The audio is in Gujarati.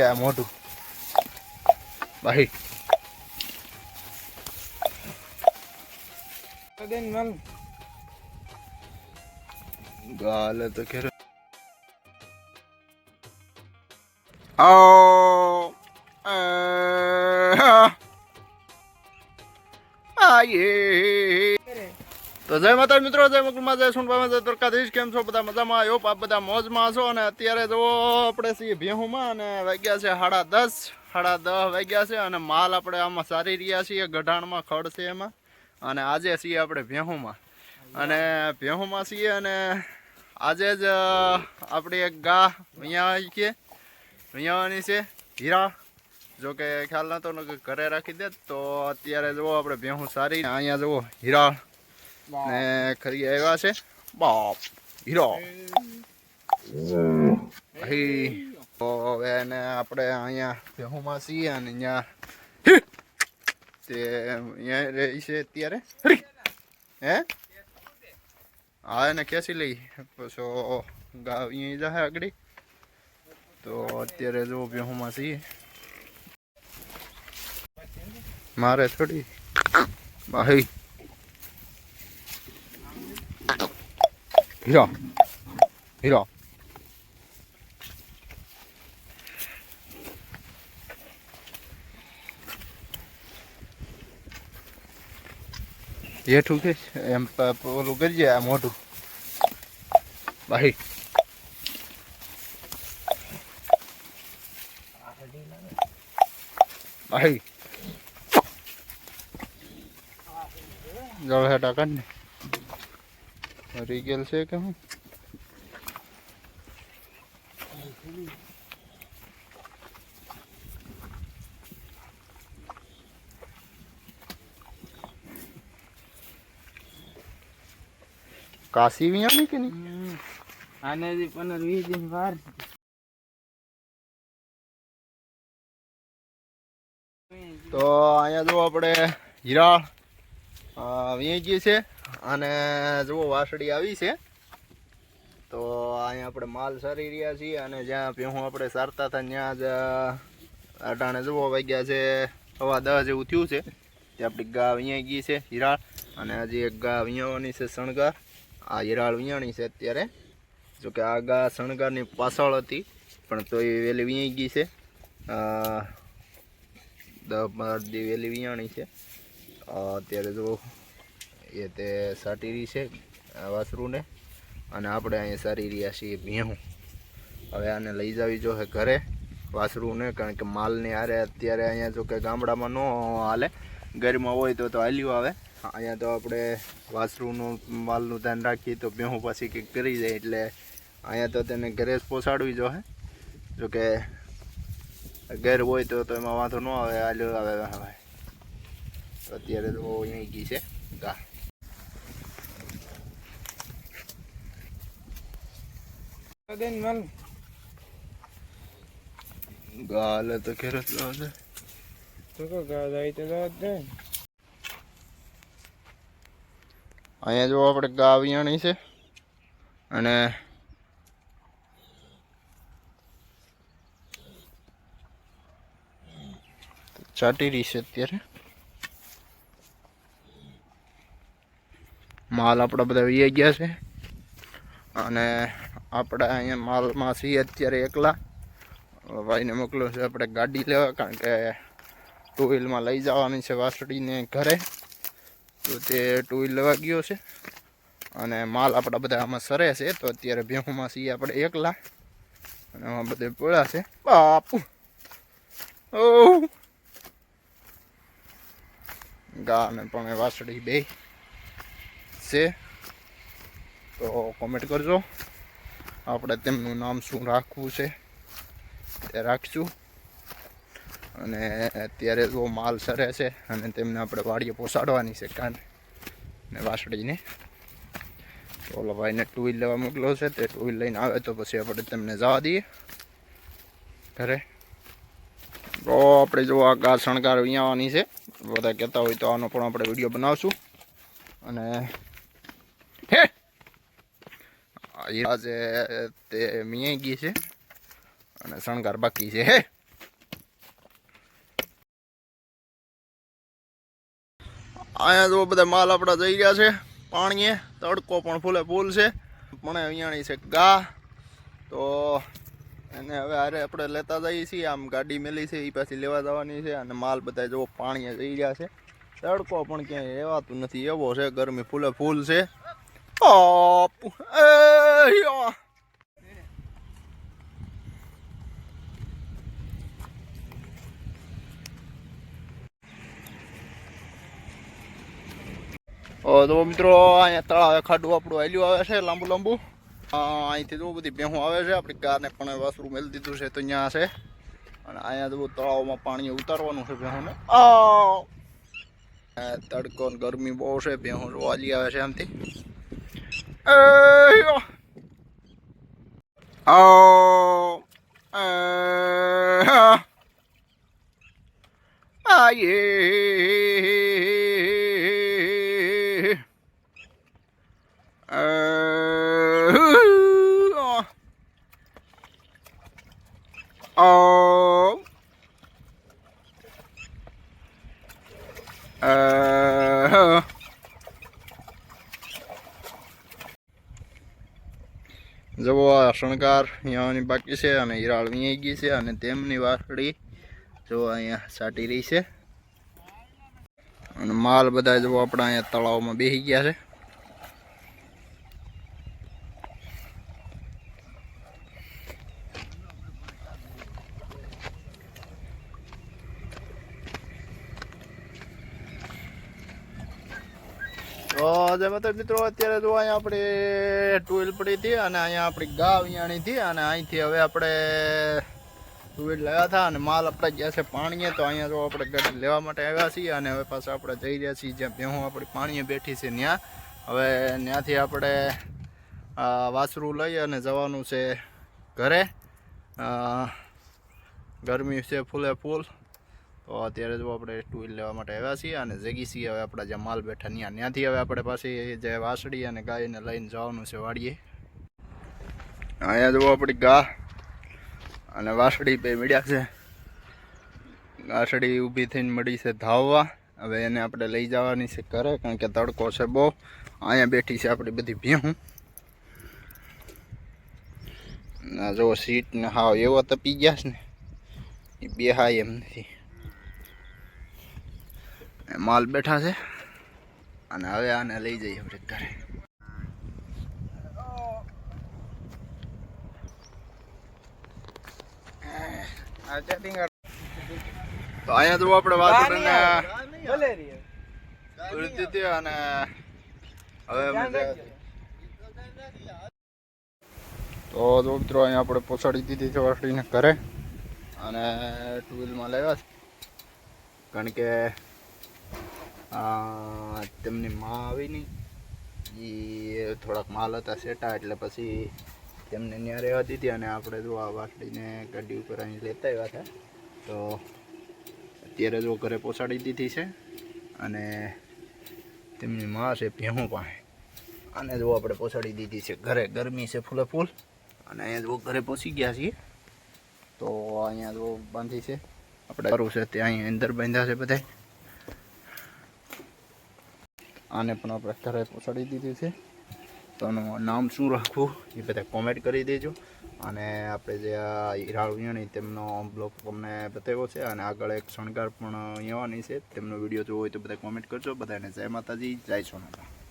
આ મોટું ભાઈ ગાલે તો ખેર આવો. આયે તો જય માતા મિત્રો, જય મકલમાં જય સુનભાઈ જય દ્વારકાધીશ. કેમ છો? બધા મજામાં? આવ્યો આપ બધા મોજમાં છો અને અત્યારે જો આપણે છીએ ભેહુમાં અને વાગ્યા છે સાડા દસ. સાડા દસ વાગ્યા છે અને માલ આપણે આમાં સારી રહ્યા છીએ. ગઢાણમાં ખડ છે એમાં. અને આજે છીએ આપણે ભેહુમાં. અને ભેહુમાં છીએ અને આજે જ આપણી એક ગા અહીંયા આવી છે. છે હીરા. જો કે ખ્યાલ નતો ને ઘરે રાખી દે તો અત્યારે જુઓ આપણે ભેહું સારી. અહીંયા જુઓ હીરા. ને ખરી આવ્યા છે. બાપ. હીરો. અહીં હવે એને આપણે અહીંયા ભેહુમાં છીએ અને અહીંયા તે અહીંયા રહી છે અત્યારે. હે? હા એને ખેંચી લઈ. પછી ગા અહીંયા જાય આગળ. તો અત્યારે જો ભેહુમાં છીએ. મારે થોડી. ભાઈ હીરો હીરો જેઠું કે એમ ઓલું કરજે આ મોઢું. ભાઈ ભાઈ જળ હેઠા કાઢ ને. મરી ગયેલ છે કે હું? કાશી વિયાણી કે નહીં? આને જે પંદર વીસ દિન વાર. તો અહીંયા જો આપણે હિરાળ વેચીએ છે અને જુઓ વાસળી આવી છે. તો અહીંયા આપણે માલ સારી રહ્યા છીએ અને જ્યાં ભેહું આપણે સારતા હતા ત્યાં જ અટાણે જુઓ વાગ્યા છે હવા દહ જેવું થયું છે. ત્યાં આપણી ગા અહીંયા ગઈ છે, હિરાળ. અને હજી એક ગા વિયાવાની છે શણગાર. આ હિરાળ વિયાણી છે અત્યારે. જોકે આ ગા શણગારની પાછળ હતી, પણ તો એ વેલી વિયાઈ ગઈ છે. દસ બાર દી વેલી વિયાણી છે. અત્યારે જો એ તે સાટી રહી છે વાસરુને. અને આપણે અહીંયા સારી રહ્યા છીએ ભેહું. હવે આને લઈ જવી જોઈએ ઘરે વાસરુને, કારણ કે માલને આરે અત્યારે અહીંયા જો કે ગામડામાં ન હાલે. ઘરમાં હોય તો તો હાલ્યું આવે. અહીંયા તો આપણે વાસરુનું માલનું ધ્યાન રાખીએ તો ભેહું પાછી કંઈક કરી જાય એટલે અહીંયા તો તેને ઘરે જ પહોંચાડવી જોઈએ જોકે ઘેર હોય તો એમાં વાંધો ન આવે, હાલ્યો આવે. અત્યારે તો અહીં ગઈ છે. ગા ગાલે તો ખેર જ લાવે તો કો ગા જાય તો દે અહીંયા જો આપણે ગા વિયાણી છે. અને ચાટી રહી છે અત્યારે. માલ આપણા બધા વી ગયા છે. અને આપણે અહીંયા માલમાં છીએ અત્યારે એકલા. ભાઈને મોકલો છે આપણે ગાડી લેવા, કારણ કે ટુ વ્હીલમાં લઈ જવાની છે વાસળીને ઘરે. તો તે ટુ વ્હીલ લેવા ગયો છે. અને માલ આપણા બધા આમાં સરે છે, તો અત્યારે ભેહુમાં છીએ આપણે એકલા. અને આમાં બધે પોળા છે. બાપુ! ઓ ગા અને પણ વાસળી બે છે. તો કોમેન્ટ કરજો. આપણે તેમનું નામ શું રાખવું છે તે રાખશું. અને અત્યારે જો માલ સરે છે અને તેમને આપણે વાડીએ પોસાડવાની છે કાન ને વાસળીને. ઓલો ભાઈને ટુ વ્હીલ લેવા મોકલો છે. તે ટુ વ્હીલ લઈને આવે તો પછી આપણે તેમને જવા દઈએ ઘરે. તો આપણે જો આ ગા શણગાર વિયાવાની છે. બધા કહેતા હોય તો આનો પણ આપણે વીડિયો બનાવશું. અને હીરા આજે તે મિયાઈ ગઈ છે અને શણગાર બાકી છે, હે? અહીંયા જો બધા માલ આપણા જઈ ગયા છે, પાણીએ. તડકો પણ ફૂલે ફૂલ છે. પણ અહીંયાની છે ગા. તો એને હવે અરે આપણે લેતા જઈએ છીએ. આમ ગાડી મેલી છે એ પાછી લેવા જવાની છે અને માલ બધા જો પાણીએ જઈ ગયા છે. તડકો પણ ક્યાંય રહેવાતું નથી. એવો છે, ગરમી ફૂલે ફૂલ છે. ઓપ, એ, યો. તો મિત્રો અહીંયા તળાવે ખાડું આપણું આવેલું આવે છે લાંબુ લાંબુ. અહીંથી તો બધી ભેહું આવે છે આપણી કારને પણ વાસરું મેળ દીધું છે તો અહીંયા છે. અને અહીંયા તો તળાવમાં પાણી ઉતારવાનું છે ભેહુંને. તડકો ગરમી બહુ છે ભેહું વાલી આવે છે આમથી. એ, યો. આવ. એ, હા. આયે Uh, oh. Uh, જવો આ શણગાર અહીંયાની બાકી છે અને હિરાળ વીંઈ ગઈ છે અને તેમની વાસળી જો અહીંયા સાટી રહી છે. અને માલ બધા જવો આપણા અહીંયા તળાવમાં બેસી ગયા છે. માતા મિત્રો, અત્યારે જો અહીંયા આપણે ટુવેલ પડી હતી અને અહીંયા આપણી ગા વિયાણી હતી અને અહીંથી હવે આપણે ટુવેલ લાવ્યા હતા અને માલ આપણે ગયા છે પાણીએ. તો અહીંયા જો આપણે ગાડી લેવા માટે આવ્યા છીએ અને હવે પાછા આપણે જઈ રહ્યા છીએ જ્યાં ભેહું આપણી પાણીએ બેઠી છે ત્યાં હવે ત્યાંથી આપણે વાસરું લઈ અને જવાનું છે ઘરે. ગરમી છે ફૂલે ફૂલ. તો અત્યારે જો આપણે ટુ વ્હીલ લેવા માટે આવ્યા છીએ અને જગી છીએ હવે આપણા જ્યાં માલ બેઠા ત્યાં ત્યાંથી હવે આપણે પાછી જે વાસળી અને ગાયને લઈને જવાનું છે વાડીએ. અહીંયા જુઓ આપણી ગા અને વાસળી બે મળ્યા છે. વાસળી ઊભી થઈને મળી છે ધાવવા. હવે એને આપણે લઈ જવાની છે ઘરે કારણ કે તડકો છે બહુ. અહીંયા બેઠી છે આપણી બધી ભેહું. ના જો સીટ ને હાવ એવો તપી ગયા છે ને. એ બેહાય એમ નથી. એ માલ બેઠા છે. અને હવે આને લઈ જઈએ આપણે ઘરે. તો અહીંયા તો આપણે વાત દીધી અને હવે તો જો મિત્રો અહીંયા આપણે પહોંચાડી દીધી છે વાસળીને ઘરે. અને ટુ વ્હીલમાં લાવ્યા છે. કારણ કે તેમની માં નહીં એ થોડાક માલ હતા સેટા, એટલે પછી તેમને ત્યાં રહેવા દીધી અને આપણે જો આ વાસળીને ગાડી ઉપર અહીં લેતા આવ્યા હતા, તો અત્યારે જો ઘરે પહોંચાડી દીધી છે અને તેમની માં છે ભેહું પાસે. અને જો આપણે પહોંચાડી દીધી છે ઘરે, ગરમી છે ફૂલે ફૂલ, અને અહીંયા જો ઘરે પહોંચી ગયા છીએ, તો અહીંયા જો બાંધી છે. આપણે કરવું છે, ત્યાં અંદર બાંધ્યા છે બધા આને પણ આપણે ઘરે પહોંચાડી દીધી છે. તો આનું નામ શું રાખવું એ બધા કોમેન્ટ કરી દેજો. અને આપણે જે આ હિરાળ વિયાણી તેમનો બ્લોગ તમને બતાવ્યો છે અને આગળ એક શણગાર પણ યવાની છે. તેમનો વીડિયો જોવો હોય તો બધા કોમેન્ટ કરજો. બધાને જય માતાજી, જય સોનામાં